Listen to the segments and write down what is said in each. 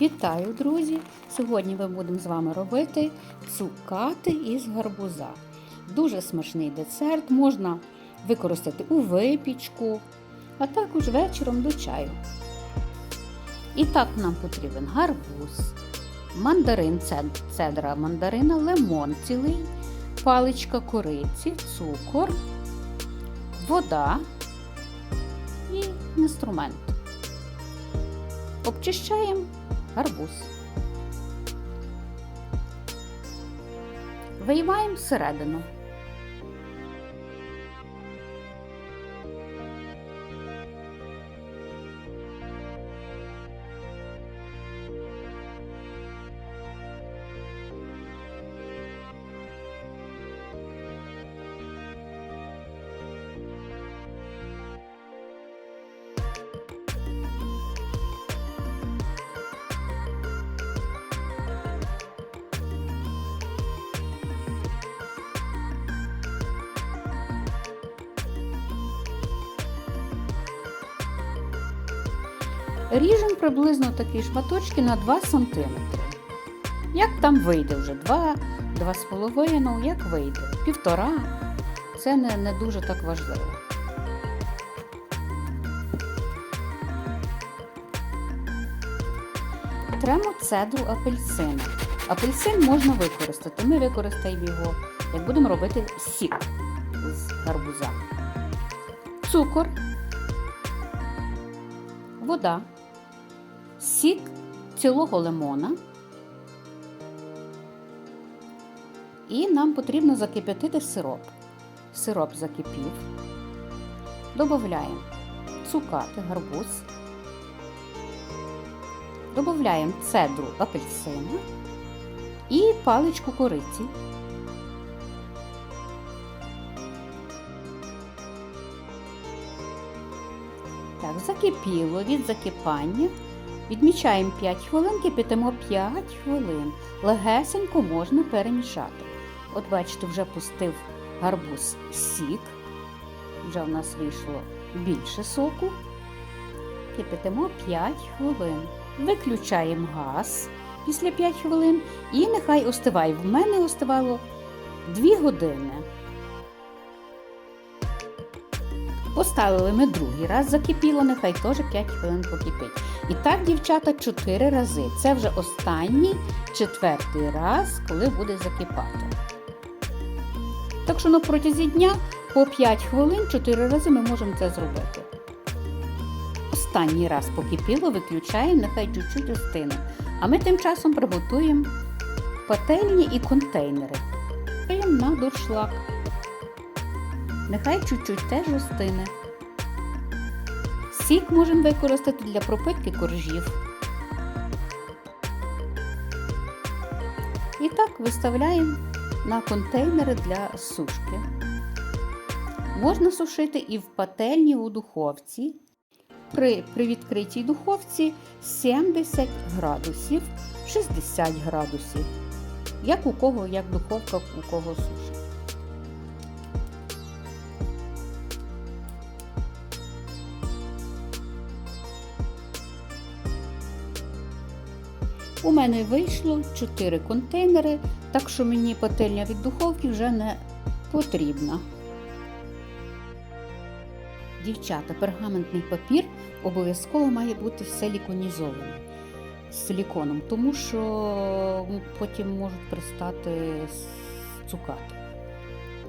Вітаю, друзі! Сьогодні ми будемо з вами робити цукати із гарбуза. Дуже смачний десерт, можна використати у випічку, а також вечором до чаю. І так нам потрібен гарбуз, мандарин, цедра мандарина, лимон цілий, паличка кориці, цукор, вода і інструмент. Обчищаємо гарбуз. Виймаємо всередину. Ріжемо приблизно такі шматочки на 2 см. Як там вийде вже 2, 2,5, ну як вийде, півтора. Це не, не дуже так важливо. Тремо цедру апельсина. Апельсин можна використати. Ми використаємо його, як будемо робити сік з гарбуза. Цукор, вода, сік цілого лимона. І нам потрібно закип'ятити сироп. Сироп закипів. Додаємо цукати, гарбуз. Додаємо цедру апельсина і паличку кориці. Так, закипіло від закипання. Відмічаємо 5 хвилин, кипятимо 5 хвилин. Легесенько можна перемішати. От бачите, вже пустив гарбуз сік. Вже в нас вийшло більше соку. Кипятимо 5 хвилин. Виключаємо газ після 5 хвилин і нехай остиває. В мене остивало 2 години. Поставили ми другий раз, закипіло, нехай теж 5 хвилин покипить. І так, дівчата, 4 рази. Це вже останній четвертий раз, коли буде закипати. Так що на протязі дня по 5 хвилин 4 рази ми можемо це зробити. Останній раз покипіло, виключаємо, нехай чуть-чуть остине. А ми тим часом приготуємо пательні і контейнери. Даємо на дуршлаг. Нехай чуть-чуть теж остине. Сік можемо використати для пропитки коржів. І так виставляємо на контейнери для сушки. Можна сушити і в пательні у духовці. При, при відкритій духовці 70 градусів, 60 градусів. Як у кого, як духовка у кого сушить. У мене вийшло 4 контейнери, так що мені пательня від духовки вже не потрібна. Дівчата, пергаментний папір обов'язково має бути силіконізований з силіконом, тому що потім можуть пристати цукати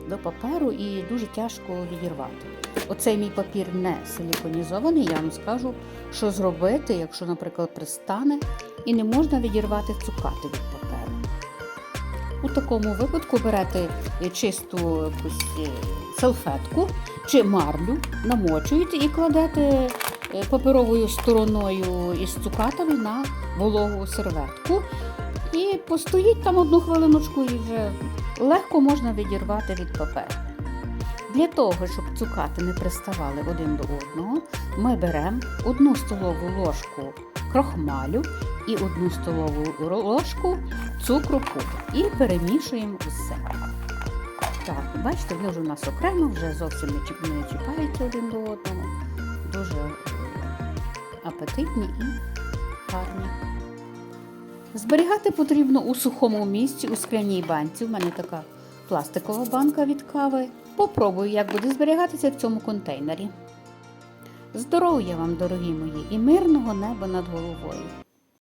до паперу і дуже тяжко відірвати. Оцей мій папір не силіконізований, я вам скажу, що зробити, якщо, наприклад, пристане і не можна відірвати цукати від паперу. У такому випадку берете чисту якусь е, салфетку чи марлю, намочуєте і кладете е, паперовою стороною із цукатами на вологу серветку. І постоїть там одну хвилиночку і вже легко можна відірвати від паперу. Для того, щоб цукати не приставали один до одного, ми беремо одну столову ложку крохмалю і одну столову ложку цукру пудру і перемішуємо усе. Так, бачите, вони вже у нас окремо, вже зовсім не чіп- чіпаються один до одного. Дуже е, апетитні і гарні. Зберігати потрібно у сухому місці у скляній банці. У мене така пластикова банка від кави. Попробую, як буде зберігатися в цьому контейнері. Здоров'я вам, дорогі мої, і мирного неба над головою.